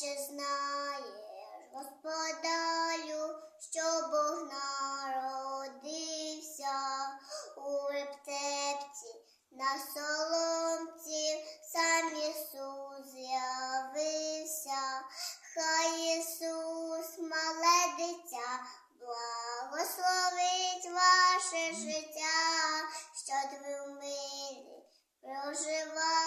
Чи знаєш, господарю, що Бог народився у рептепці на соломці, сам Ісус з'явився. Хай Ісус, мале дитя, благословить ваше життя, щоб ви в мирі проживали.